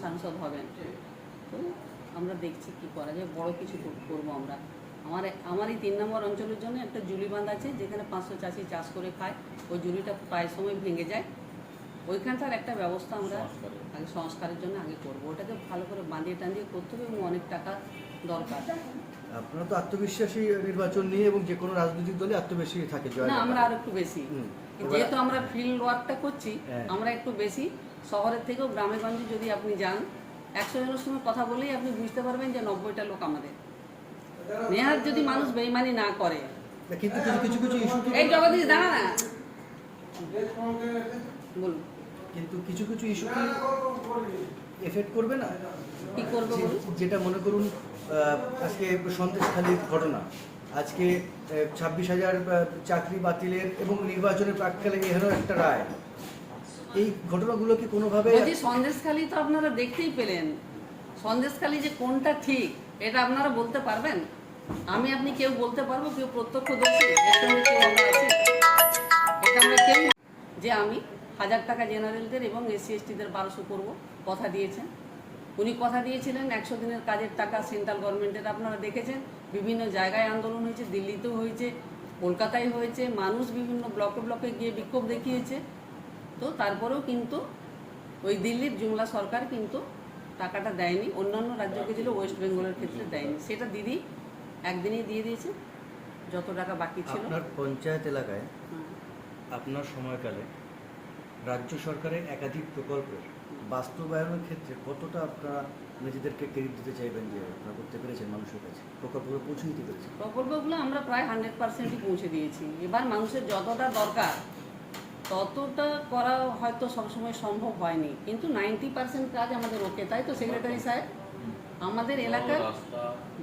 সাংসদ হবেন। তো আমরা দেখছি কি করা যায় বড় কিছু কর- করব আমরা। আমার আমার এই তিন নম্বর অঞ্চলের জন্য একটা জুলি বাঁধ আছে যেখানে পাঁচশো চাষি চাষ করে খায়। ওই জুলিটা প্রায় সময় ভেঙে যায়। ওইখানটার একটা ব্যবস্থা আমরা আগে সংস্কারের জন্য আগে করব। ওটাকে ভালো করে বাঁধিয়ে টাঁধিয়ে করতে হবে এবং অনেক টাকা দরকার। আপনারা তো আত্মবিশ্বাসী নির্বাচন নিয়ে এবং যে কোনো রাজনৈতিক দলে আত্মবিশ্বাসী থাকে না আমরা। আর একটু বেশি। যেহেতু আমরা ফিল্ড ওয়ার্কটা করছি হ্যাঁ। আমরা একটু বেশি। শহরের থেকেও গ্রামে গঞ্জে যদি আপনি যান একশো জনের সঙ্গে কথা বলেই আপনি বুঝতে পারবেন যে নব্বইটা লোক আমাদের। নেহাত যদি মানুষ বেইমানি না করে। কিন্তু কিছু কিছু কিছু ইস্যু এই জগদীশ দাঁড়া। না বলুন। কিন্তু কিছু কিছু ইস্যু কি এফেক্ট করবে না? কি করব যেটা মনে করুন আজকে সন্দেশখালীর ঘটনা। আজকে ছাব্বিশ হাজার চাকরি বাতিলের এবং নির্বাচনের প্রাককালে এহেন একটা রায়। এই ঘটনাগুলো কি কোনোভাবে বলছি, সন্দেশখালি তো আপনারা দেখতেই পেলেন। সন্দেশখালি যে কোনটা ঠিক, এটা আপনারা বলতে পারবেন? আমি, আপনি কেউ বলতে পারব? কেউ আমরা কেউ যে আমি হাজার টাকা জেনারেলদের এবং এসসি এসটিদের বারোশো করব, কথা দিয়েছেন। উনি কথা দিয়েছিলেন, একশো দিনের কাজের টাকা সেন্ট্রাল গভর্নমেন্টের আপনারা দেখেছেন। বিভিন্ন জায়গায় আন্দোলন হয়েছে, দিল্লিতেও হয়েছে, কলকাতায় হয়েছে, মানুষ বিভিন্ন ব্লকে ব্লকে গিয়ে বিক্ষোভ দেখিয়েছে। তো তারপরেও কিন্তু ওই দিল্লির জুমলা সরকার কিন্তু টাকাটা দেয়নি অন্যান্য রাজ্যকে দিল ওয়েস্ট বেঙ্গলের ক্ষেত্রে দেয়নি। সেটা দিদি একদিনেই দিয়ে দিয়েছে যত টাকা বাকি ছিল। আপনার পঞ্চায়েত এলাকায় আপনার সময়কালে রাজ্য সরকারের একাধিক প্রকল্পের বাস্তবায়নের ক্ষেত্রে কতটা আপনারা নিজেদেরকে ক্রেডিট দিতে চাইবেন যে আপনারা করতে পেরেছেন মানুষের কাছে? প্রকল্পগুলো পৌঁছে দিতে পেরেছেন। প্রকল্পগুলো আমরা প্রায় হান্ড্রেড পার্সেন্টই পৌঁছে দিয়েছি। এবার মানুষের যতটা দরকার ততটা করা হয়তো সবসময় সম্ভব হয়নি। কিন্তু নাইনটি পার্সেন্ট কাজ আমাদের ওকে তাই তো সেক্রেটারি সাহেব? আমাদের এলাকার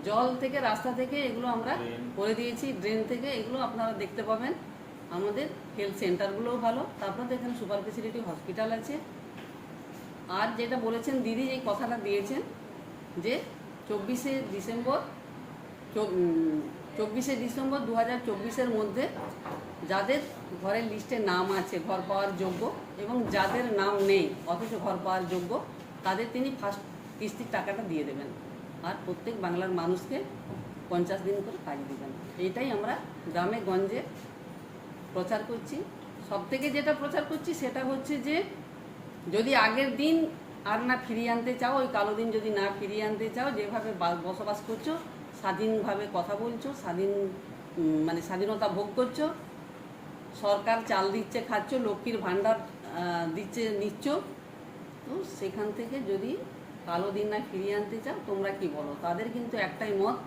জল থেকে রাস্তা থেকে এগুলো আমরা করে দিয়েছি ড্রেন থেকে এগুলো আপনারা দেখতে পাবেন। আমাদের হেলথ সেন্টারগুলোও ভালো তারপর এখানে সুপার ফেসিলিটি হসপিটাল আছে। আর যেটা বলেছেন দিদি এই কথাটা দিয়েছেন যে চব্বিশে ডিসেম্বর চব্বিশে ডিসেম্বর দু হাজার চব্বিশের মধ্যে যাদের ঘরের লিস্টে নাম আছে, ঘর পাওয়ার যোগ্য এবং যাদের নাম নেই, অথচ ঘর পাওয়ার যোগ্য, তাদের তিনি ফার্স্ট কিস্তির টাকাটা দিয়ে দেবেন। আর প্রত্যেক বাংলার মানুষকে পঞ্চাশ দিন করে কাজ দেবেন। এইটাই আমরা গ্রামে, গঞ্জে প্রচার করছি। সব থেকে যেটা প্রচার করছি সেটা হচ্ছে যে, যদি আগের দিন আর না ফিরিয়ে আনতে চাও, ওই কালো দিন যদি না ফিরিয়ে আনতে চাও, যেভাবে বসবাস করছ স্বাধীনভাবে কথা বলছো স্বাধীন মানে স্বাধীনতা ভোগ করছ সরকার চাল দিচ্ছে খাচ্ছ লক্ষ্মীর ভাণ্ডার দিচ্ছে নিচ্ছ তো সেখান থেকে যদি কালো দিন না ফিরিয়ে আনতে চাও তোমরা কি বলো? তাদের কিন্তু একটাই মত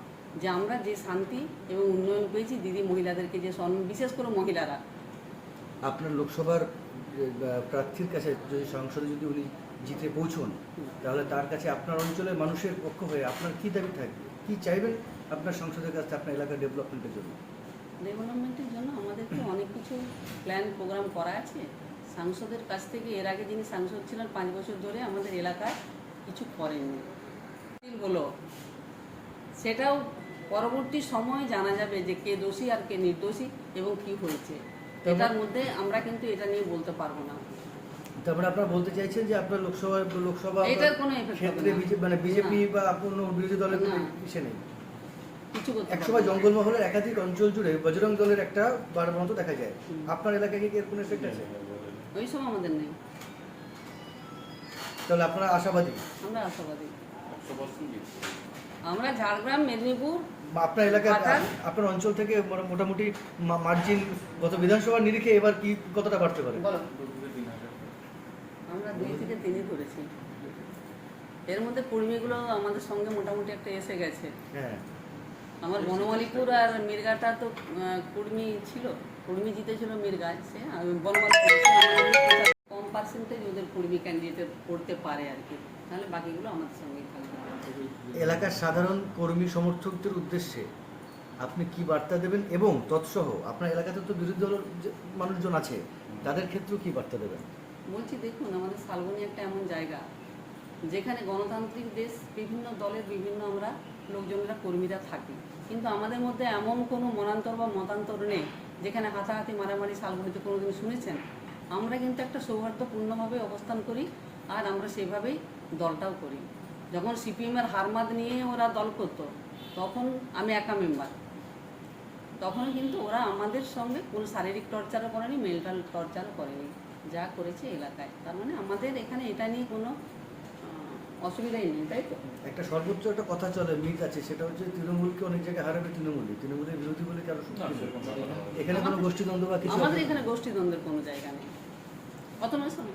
যে আমরা যে শান্তি এবং উন্নয়ন পেয়েছি দিদি মহিলাদেরকে যে বিশেষ করে মহিলারা। আপনার লোকসভার প্রার্থীর কাছে যদি সংসদে যদি উনি জিতে পৌঁছন তাহলে তার কাছে আপনার অঞ্চলের মানুষের পক্ষ হয়ে আপনার কি দাবি থাকবে? কি চাইবেন? আপনার সংসদের কাছে আপনার এলাকার ডেভেলপমেন্টের জন্য। ডেভেলপমেন্টের জন্য আমাদেরকে অনেক কিছু প্ল্যান প্রোগ্রাম করা আছে। সাংসদের কাছ থেকে এর আগে যিনি সাংসদ ছিলেন পাঁচ বছর ধরে আমাদের এলাকায় কিছু করেননি। হলো। সেটাও পরবর্তী সময় জানা যাবে যে কে দোষী আর কে নির্দোষী এবং কি হয়েছে। এটার মধ্যে আমরা কিন্তু এটা নিয়ে বলতে পারব না। তারপরে আপনারা বলতে চাইছেন যে আপনার লোকসভা লোকসভা এটার কোনো ক্ষেত্রে মানে বিজেপি বা অন্য বিরোধী দলের কোনো ইসে নেই। একসময় জঙ্গলমহলের একাধিক অঞ্চল জুড়ে বজরং দলের একটা দেখা যায়। আপনার এলাকায় কি এর কোনো এফেক্ট আছে? ওই সব আমাদের নেই। তাহলে আপনারা আশাবাদী? আমরা আশাবাদী। আমরা ঝাড়গ্রাম মেদিনীপুর আপনার এলাকায় আপনার অঞ্চল থেকে মোটামুটি মার্জিন গত বিধানসভার নিরিখে এবার কি কতটা বাড়তে পারে? দুই থেকে তিনই ধরেছি। এর মধ্যে কুর্মিগুলো আমাদের সঙ্গে মোটামুটি একটা এসে গেছে। হ্যাঁ। আমার বনমালীপুর আর মির্গাটা তো কুর্মি ছিল কুর্মি জিতেছিল মির্গায় সে বনমালীপুর কম পার্সেন্টেজ ওদের কুর্মি ক্যান্ডিডেট করতে পারে আর কি। তাহলে বাকিগুলো আমাদের সঙ্গেই থাকবে। এলাকার সাধারণ কর্মী সমর্থকদের উদ্দেশ্যে আপনি কি বার্তা দেবেন? এবং তৎসহ আপনার এলাকাতে তো বিরোধী দলের মানুষজন আছে তাদের ক্ষেত্রেও কি বার্তা দেবেন? বলছি, দেখুন, আমাদের শালবনী একটা এমন জায়গা, যেখানে গণতান্ত্রিক দেশ, বিভিন্ন দলের বিভিন্ন আমরা লোকজনেরা কর্মীরা থাকি। কিন্তু আমাদের মধ্যে এমন কোনো মনান্তর বা মতান্তর নেই, যেখানে হাতাহাতি মারামারি শালবনীতে কোনোদিন শুনেছেন? আমরা কিন্তু একটা সৌহার্দ্যপূর্ণভাবে অবস্থান করি, আর আমরা সেভাবেই দলটাও করি। যখন সিপিএমের হারমাদ নিয়ে ওরা দল করতো, তখন আমি একা মেম্বার তখন কিন্তু ওরা আমাদের সঙ্গে কোনো শারীরিক টর্চারও করেনি মেন্টাল টর্চারও করেনি। যা করেছে এলাকায়। তার মানে আমাদের এখানে এটা নিয়ে কোনো অসুবিধাই নেই তাই তো? একটা সর্বোচ্চ একটা কথা চলে মিথ আছে সেটা হচ্ছে তৃণমূলকে অনেক জায়গায় হারাবে তৃণমূলই। তৃণমূলের বিরোধী বলে কারও এখানে কোনো গোষ্ঠীদ্বন্দ্ব বা কিছু আমাদের? এখানে গোষ্ঠীদ্বন্দ্বের কোনো জায়গা নেই। কত নয় শোনো।